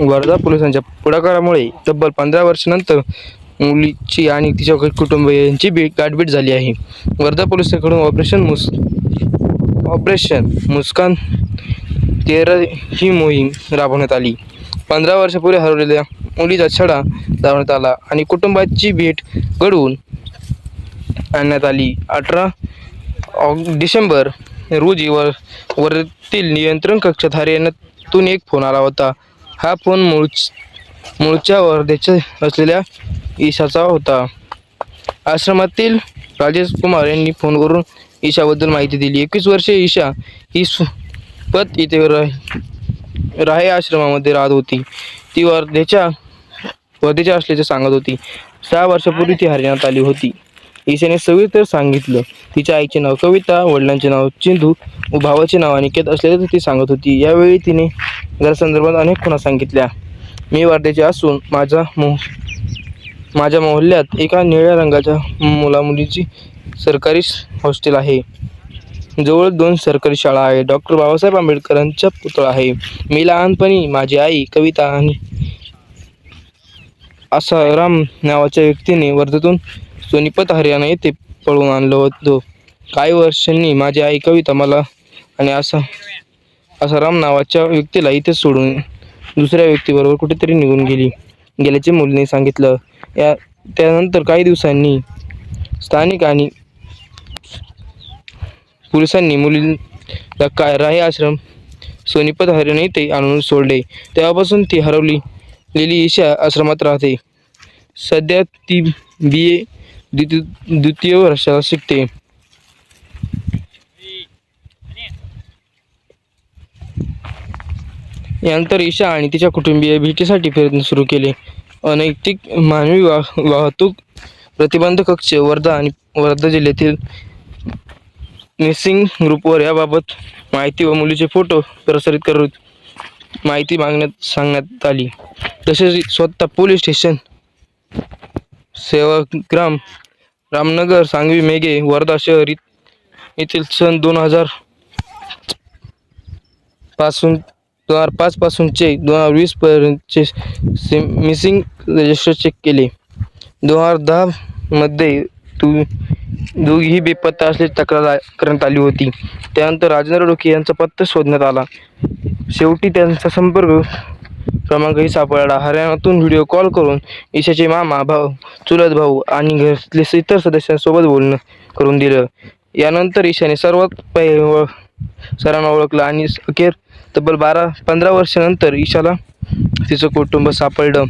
वर्धा पोलिसांच्या पुढाकारामुळे तब्बल पंधरा वर्षानंतर मुलीची आणि तिच्या कुटुंबियांची भेट गाठभेट झाली आहे. वर्धा पोलिसांकडून ऑपरेशन मुस ऑपरेशन मुस्कान तेरा ही मोहीम राबवण्यात आली. पंधरा वर्षापूर्वी हरवलेल्या मुलीचा छडा लावण्यात आला आणि कुटुंबाची भेट घडवून आणण्यात आली. अठरा ऑग डिसेंबर रोजी वर वरतील नियंत्रण कक्षात हरियाणातून एक फोन आला होता. हा फोन मूळ मूळच्या वर्धेच्या असलेल्या ईशाचा होता. आश्रमातील राजेश कुमार यांनी फोन करून ईशाबद्दल माहिती दिली. एकवीस वर्षे ईशा ही पत इथे राहे आश्रमामध्ये राहत होती. ती वर्धेच्या वर्धेच्या असल्याचे सांगत होती. सहा वर्षापूर्वी ती हरियाणात आली होती. ईशाने सविस्तर सांगितलं. तिच्या आईचे नाव कविता वडिलांचे नाव चिंधू व भावाचे नाव अनिकेत असल्याचं ती सांगत होती. यावेळी तिने घरासंदर्भात अनेक खुणा सांगितल्या. मी वर्धेचे असून माझा मोह माझ्या मोहल्ल्यात एका निळ्या रंगाच्या मुलामुलीची सरकारी हॉस्टेल आहे. जवळ दोन सरकारी शाळा आहे. डॉक्टर बाबासाहेब आंबेडकरांचा पुतळा आहे. मी लहानपणी माझी आई कविता आणि आसाराम नावाच्या व्यक्तीने वर्धेतून सोनीपत हरियाणा येथे पळवून आणलो होतो. काही वर्षांनी माझी आई कविता मला आणि असा आसाराम नावाच्या व्यक्तीला इथे सोडून दुसऱ्या व्यक्तीबरोबर कुठेतरी निघून गेली. गेल्याचे मुलीने सांगितलं. या त्यानंतर काही दिवसांनी स्थानिक आणि पोलिसांनी मुलीला काय राही आश्रम सोनीपत हरियाणा येथे आणून सोडले. तेव्हापासून ती हरवली लिली ईशा आश्रमात राहते. सध्या ती बी ए द्वितीय द्वितीय वर्षाला शिकते. यानंतर ईशा आणि तिच्या कुटुंबीय भेटीसाठी प्रयत्न सुरू केले. अनैतिक मानवी वाह वाहतूक प्रतिबंध कक्ष वर्धा आणि वर्धा जिल्ह्यातील मिसिंग ग्रुपवर याबाबत माहिती व मुलीचे फोटो प्रसारित करून माहिती मागण्यात सांगण्यात आली. तसेच स्वतः पोलीस स्टेशन सेवाग्राम रामनगर सांगवी मेघे वर्धा शहर येथील सन दोन हजारपासून दोन हजार पाच पासूनचे दोन हजार वीस पर्यंतचे मिसिंग रजिस्टर चेक केले. दोन हजार दहा मध्ये तू दोघीही बेपत्ता असल्याची तक्रार करण्यात आली होती. त्यानंतर राजेंद्र डोके यांचा पत्ता शोधण्यात आला. शेवटी त्यांचा संपर्क क्रमांकही सापडला. हरियाणातून व्हिडिओ कॉल करून ईशाचे मामा भाऊ चुलत भाऊ आणि घरातले इतर सदस्यांसोबत बोलणं करून दिलं. यानंतर ईशाने सर्वात पहिले सरांना ओळखलं आणि अखेर तब्बल बारा पंधरा वर्षानंतर ईशाला तिचं कुटुंब सापडलं.